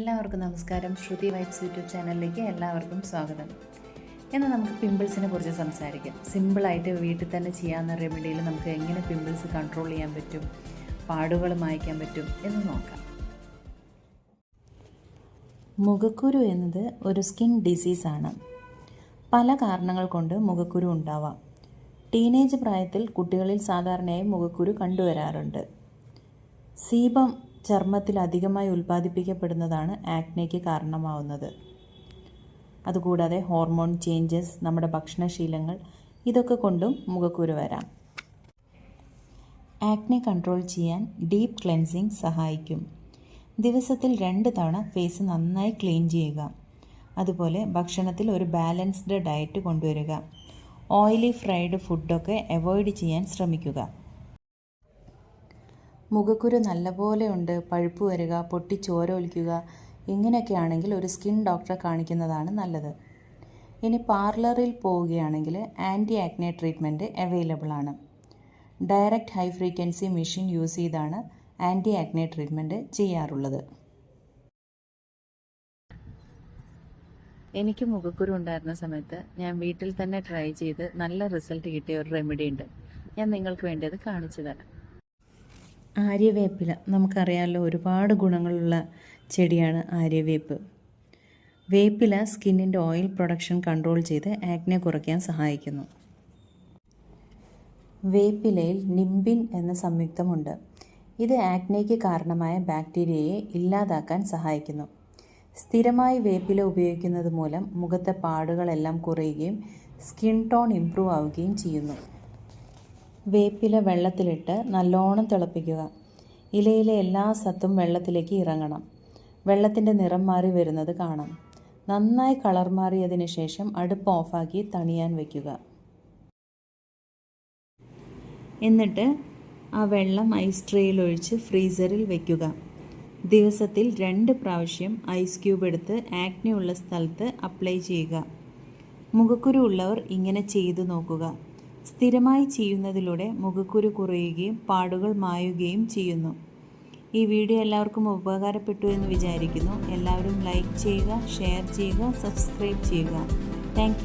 എല്ലാവർക്കും നമസ്കാരം. ശ്രുതി vibes YouTube ചാനലിലേക്ക് എല്ലാവർക്കും സ്വാഗതം. ഇന്ന് നമുക്ക് പിമ്പിൾസിനെ കുറിച്ച് സംസാരിക്കാം. സിമ്പിളായിട്ട് വീട്ടിൽ തന്നെ ചെയ്യാവുന്ന റെമഡിയിൽ നമുക്ക് എങ്ങനെ പിമ്പിൾസ് കൺട്രോൾ ചെയ്യാൻ പറ്റും? പാടുകൾ മായ്ക്കാൻ പറ്റും എന്ന് നോക്കാം. മുഖക്കുരു എന്നത് ഒരു സ്കിൻ ഡിസീസാണ് പല കാരണങ്ങൾ കൊണ്ട് മുഖക്കുരു ഉണ്ടാവാം. ടീനേജ് പ്രായത്തിൽ കുട്ടികളിൽ സാധാരണയായി മുഖക്കുരു കണ്ടുവരാറുണ്ട്. സീബം ചർമ്മത്തിൽ അധികമായി ഉൽപ്പാദിപ്പിക്കപ്പെടുന്നതാണ് ആക്നയ്ക്ക് കാരണമാവുന്നത്. അതുകൂടാതെ ഹോർമോൺ ചേഞ്ചസ് നമ്മുടെ ഭക്ഷണശീലങ്ങൾ ഇതൊക്കെ കൊണ്ടും മുഖക്കുരു വരാം. ആക്നെ കൺട്രോൾ ചെയ്യാൻ ഡീപ്പ് ക്ലെൻസിങ് സഹായിക്കും. ദിവസത്തിൽ രണ്ട് തവണ ഫേസ് നന്നായി ക്ലീൻ ചെയ്യുക. അതുപോലെ ഭക്ഷണത്തിൽ ഒരു ബാലൻസ്ഡ് ഡയറ്റ് കൊണ്ടുവരിക. ഓയിലി ഫ്രൈഡ് ഫുഡൊക്കെ അവോയ്ഡ് ചെയ്യാൻ ശ്രമിക്കുക. മുഖക്കുരു നല്ലപോലെ ഉണ്ട് പഴുപ്പ് വരിക പൊട്ടി ചോരൊലിക്കുക ഇങ്ങനെയൊക്കെ ആണെങ്കിൽ ഒരു സ്കിൻ ഡോക്ടറെ കാണിക്കുന്നതാണ് നല്ലത്. ഇനി പാർലറിൽ പോവുകയാണെങ്കിൽ ആന്റി ആക്നെ ട്രീറ്റ്മെന്റ് അവൈലബിൾ ആണ്. Direct high frequency machine use ചെയ്താണ് ആന്റി ആക്നെ ട്രീറ്റ്മെന്റ് ചെയ്യാറുള്ളത്. എനിക്ക് മുഖക്കുരു ഉണ്ടായിരുന്ന സമയത്ത് ഞാൻ വീട്ടിൽ തന്നെ ട്രൈ ചെയ്ത് നല്ല റിസൾട്ട് കിട്ടിയ ഒരു റെമഡി ഉണ്ട്. ഞാൻ നിങ്ങൾക്ക് വേണ്ടി അത് കാണിച്ചു തരാം. ആര്യവേപ്പില. നമുക്കറിയാമല്ലോ ഒരുപാട് ഗുണങ്ങളുള്ള ചെടിയാണ് ആര്യവേപ്പ്. വേപ്പില സ്കിന്നിന്റെ ഓയിൽ പ്രൊഡക്ഷൻ കൺട്രോൾ ചെയ്ത് ആക്നെ കുറയ്ക്കാൻ സഹായിക്കുന്നു. വേപ്പിലയിൽ നിംബിൻ എന്ന സംയുക്തമുണ്ട്. ഇത് ആക്നയ്ക്ക് കാരണമായ ബാക്ടീരിയയെ ഇല്ലാതാക്കാൻ സഹായിക്കുന്നു. സ്ഥിരമായി വേപ്പില ഉപയോഗിക്കുന്നത് മൂലം മുഖത്തെ പാടുകളെല്ലാം കുറയുകയും സ്കിൻ ടോൺ ഇംപ്രൂവ് ആവുകയും ചെയ്യുന്നു. വേപ്പില വെള്ളത്തിലിട്ട് നല്ലോണം തിളപ്പിക്കുക. ഇലയിലെ എല്ലാ സത്തും വെള്ളത്തിലേക്ക് ഇറങ്ങണം. വെള്ളത്തിന്റെ നിറം മാറി വരുന്നത് കാണാം. നന്നായി കളർ മാറിയതിന് ശേഷം അടുപ്പ് ഓഫാക്കി തണിയാൻ വയ്ക്കുക എന്നിട്ട് ആ വെള്ളം ഐസ് ട്രേയിൽ ഒഴിച്ച് ഫ്രീസറിൽ വയ്ക്കുക ദിവസത്തിൽ രണ്ട് പ്രാവശ്യം ഐസ് ക്യൂബ് എടുത്ത് ആക്നെ ഉള്ള സ്ഥലത്ത് അപ്ലൈ ചെയ്യുക. മുഖക്കുരു ഉള്ളവർ ഇങ്ങനെ ചെയ്തു നോക്കുക. സ്ഥിരമായി ചെയ്യുന്നതിലൂടെ മുഖക്കുരു കുറയുകയും പാടുകൾ മായുകയും ചെയ്യുന്നു. ഈ വീഡിയോ എല്ലാവർക്കും ഉപകാരപ്പെട്ടു എന്ന് വിചാരിക്കുന്നു. എല്ലാവരും ലൈക്ക് ചെയ്യുക ഷെയർ ചെയ്യുക സബ്സ്ക്രൈബ് ചെയ്യുക. താങ്ക്